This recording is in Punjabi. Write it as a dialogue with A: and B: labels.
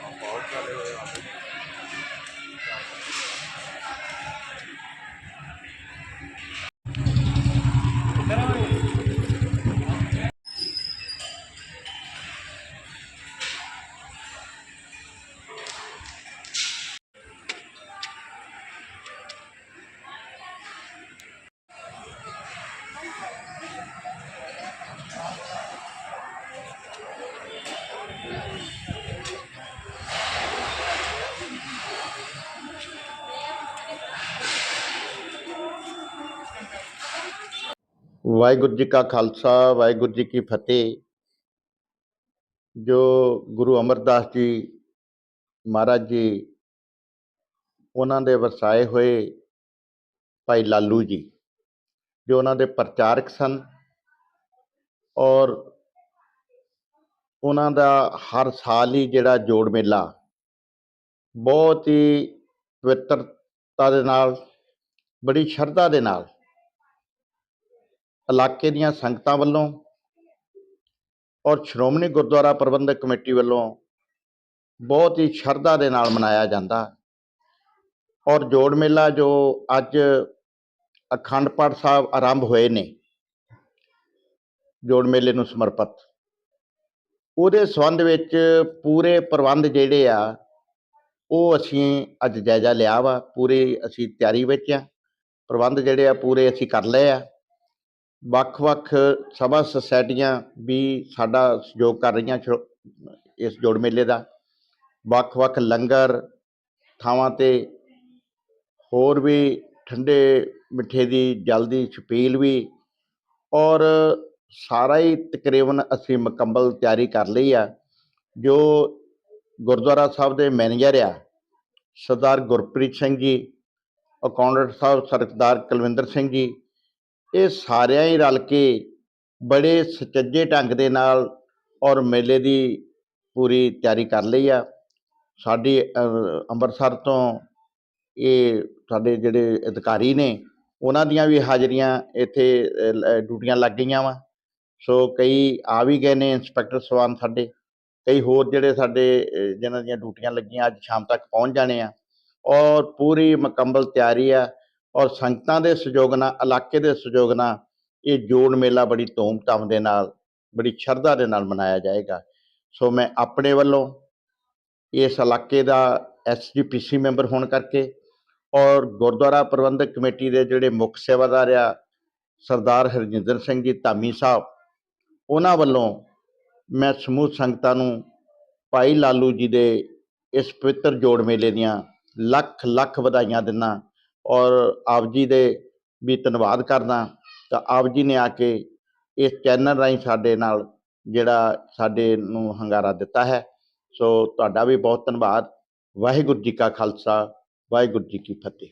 A: 好，加油。ਵਾਹਿਗੁਰੂ ਜੀ ਕਾ ਖਾਲਸਾ, ਵਾਹਿਗੁਰੂ ਜੀ ਕੀ ਫਤਿਹ। ਜੋ ਗੁਰੂ ਅਮਰਦਾਸ ਜੀ ਮਹਾਰਾਜ ਜੀ, ਉਹਨਾਂ ਦੇ ਵਸਾਏ ਹੋਏ ਭਾਈ ਲਾਲੂ ਜੀ, ਜੋ ਉਹਨਾਂ ਦੇ ਪ੍ਰਚਾਰਕ ਸਨ ਔਰ ਉਹਨਾਂ ਦਾ ਹਰ ਸਾਲ ਹੀ ਜਿਹੜਾ ਜੋੜ ਮੇਲਾ ਬਹੁਤ ਹੀ ਪਵਿੱਤਰਤਾ ਦੇ ਨਾਲ, ਬੜੀ ਸ਼ਰਧਾ ਦੇ ਨਾਲ ਇਲਾਕੇ ਦੀਆਂ ਸੰਗਤਾਂ ਵੱਲੋਂ ਔਰ ਸ਼੍ਰੋਮਣੀ ਗੁਰਦੁਆਰਾ ਪ੍ਰਬੰਧਕ ਕਮੇਟੀ ਵੱਲੋਂ ਬਹੁਤ ਹੀ ਸ਼ਰਧਾ ਦੇ ਨਾਲ ਮਨਾਇਆ ਜਾਂਦਾ। ਔਰ ਜੋੜ ਮੇਲਾ ਜੋ ਅੱਜ ਅਖੰਡ ਪਾਠ ਸਾਹਿਬ ਆਰੰਭ ਹੋਏ ਨੇ, ਜੋੜ ਮੇਲੇ ਨੂੰ ਸਮਰਪਿਤ। ਉਹਦੇ ਸੰਬੰਧ ਵਿੱਚ ਪੂਰੇ ਪ੍ਰਬੰਧ ਜਿਹੜੇ ਆ, ਉਹ ਅਸੀਂ ਅੱਜ ਜਾਇਜ਼ਾ ਲਿਆ ਵਾ, ਪੂਰੀ ਅਸੀਂ ਤਿਆਰੀ ਵਿੱਚ ਆ। ਪ੍ਰਬੰਧ ਜਿਹੜੇ ਆ, ਪੂਰੇ ਅਸੀਂ ਕਰ ਲਏ ਆ। ਵੱਖ-ਵੱਖ ਸਭਾ ਸੁਸਾਇਟੀਆਂ ਵੀ ਸਾਡਾ ਸਹਿਯੋਗ ਕਰ ਰਹੀਆਂ ਸ਼੍ਰੋ- ਇਸ ਜੋੜ ਮੇਲੇ ਦਾ। ਵੱਖ-ਵੱਖ ਲੰਗਰ, ਥਾਵਾਂ ਤੇ ਹੋਰ ਵੀ ਠੰਡੇ ਮਿੱਠੇ ਦੀ, ਜਲ ਦੀ ਛਪੀਲ ਵੀ ਔਰ ਸਾਰਾ ਹੀ ਤਕਰੀਬਨ ਅਸੀਂ ਮੁਕੰਮਲ ਤਿਆਰੀ ਕਰ ਲਈ ਆ, ਜੋ ਗੁਰਦੁਆਰਾ ਸਾਹਿਬ ਦੇ ਮੈਨੇਜਰ ਆ, ਸਰਦਾਰ ਗੁਰਪ੍ਰੀਤ ਸਿੰਘ ਜੀ ਅਕਾਊਂਟੈਂਟ ਸਾਹਿਬ ਸਰਦਾਰ ਕੁਲਵਿੰਦਰ ਸਿੰਘ ਜੀ ਇਹ ਸਾਰਿਆਂ ਹੀ ਰਲ ਕੇ ਬੜੇ ਸੁਚੱਜੇ ਢੰਗ ਦੇ ਨਾਲ ਔਰ ਮੇਲੇ ਦੀ ਪੂਰੀ ਤਿਆਰੀ ਕਰ ਲਈ ਆ। ਸਾਡੀ ਅੰਮ੍ਰਿਤਸਰ ਤੋਂ ਇਹ ਸਾਡੇ ਜਿਹੜੇ ਅਧਿਕਾਰੀ ਨੇ ਉਹਨਾਂ ਦੀਆਂ ਵੀ ਹਾਜ਼ਰੀਆਂ ਇੱਥੇ ਡਿਊਟੀਆਂ ਲੱਗ ਗਈਆਂ ਵਾ। ਸੋ ਕਈ ਆ ਵੀ ਗਏ ਨੇ ਇੰਸਪੈਕਟਰ ਸਵਾਨ ਸਾਡੇ ਕਈ ਹੋਰ ਜਿਹੜੇ ਸਾਡੇ ਅ, ਜਿਨ੍ਹਾਂ ਦੀਆਂ ਡਿਊਟੀਆਂ ਲੱਗੀਆਂ ਅੱਜ ਸ਼ਾਮ ਤੱਕ ਪਹੁੰਚ ਜਾਣੇ ਆ। ਔਰ ਪੂਰੀ ਮੁਕੰਮਲ ਤਿਆਰੀ ਆ। ਔਰ ਸੰਗਤਾਂ ਦੇ ਸਹਿਯੋਗ ਨਾਲ, ਇਲਾਕੇ ਦੇ ਸਹਿਯੋਗ ਨਾਲ ਇਹ ਜੋੜ ਮੇਲਾ ਬੜੀ ਧੂਮ-ਧਾਮ ਦੇ ਨਾਲ, ਬੜੀ ਸ਼ਰਧਾ ਦੇ ਨਾਲ ਮਨਾਇਆ ਜਾਏਗਾ। ਸੋ ਮੈਂ ਆਪਣੇ ਵੱਲੋਂ ਇਸ ਇਲਾਕੇ ਦਾ ਐਸਜੀਪੀਸੀ ਮੈਂਬਰ ਹੋਣ ਕਰਕੇ ਔਰ ਗੁਰਦੁਆਰਾ ਪ੍ਰਬੰਧਕ ਕਮੇਟੀ ਦੇ ਜਿਹੜੇ ਮੁੱਖ ਸੇਵਾਦਾਰ ਆ, ਸਰਦਾਰ ਹਰਜਿੰਦਰ ਸਿੰਘ ਜੀ ਧਾਮੀ ਸਾਹਿਬ, ਉਹਨਾਂ ਵੱਲੋਂ ਮੈਂ ਸਮੂਹ ਸੰਗਤਾਂ ਨੂੰ ਭਾਈ ਲਾਲੂ ਜੀ ਦੇ ਇਸ ਪਵਿੱਤਰ ਜੋੜ ਮੇਲੇ ਦੀਆਂ ਲੱਖ ਲੱਖ ਵਧਾਈਆਂ ਦਿੰਦਾ ਔਰ ਆਪ ਜੀ ਦੇ ਵੀ ਧੰਨਵਾਦ ਕਰਦਾ ਤਾਂ ਆਪ ਜੀ ਨੇ ਆ ਕੇ ਇਸ ਚੈਨਲ ਰਾਹੀਂ ਸਾਡੇ ਨਾਲ ਜਿਹੜਾ ਸਾਡੇ ਨੂੰ ਹੰਗਾਰਾ ਦਿੱਤਾ ਹੈ। ਸੋ ਤੁਹਾਡਾ ਵੀ ਬਹੁਤ ਧੰਨਵਾਦ। ਵਾਹਿਗੁਰੂ ਜੀ ਕਾ ਖਾਲਸਾ, ਵਾਹਿਗੁਰੂ ਜੀ ਕੀ ਫਤਿਹ।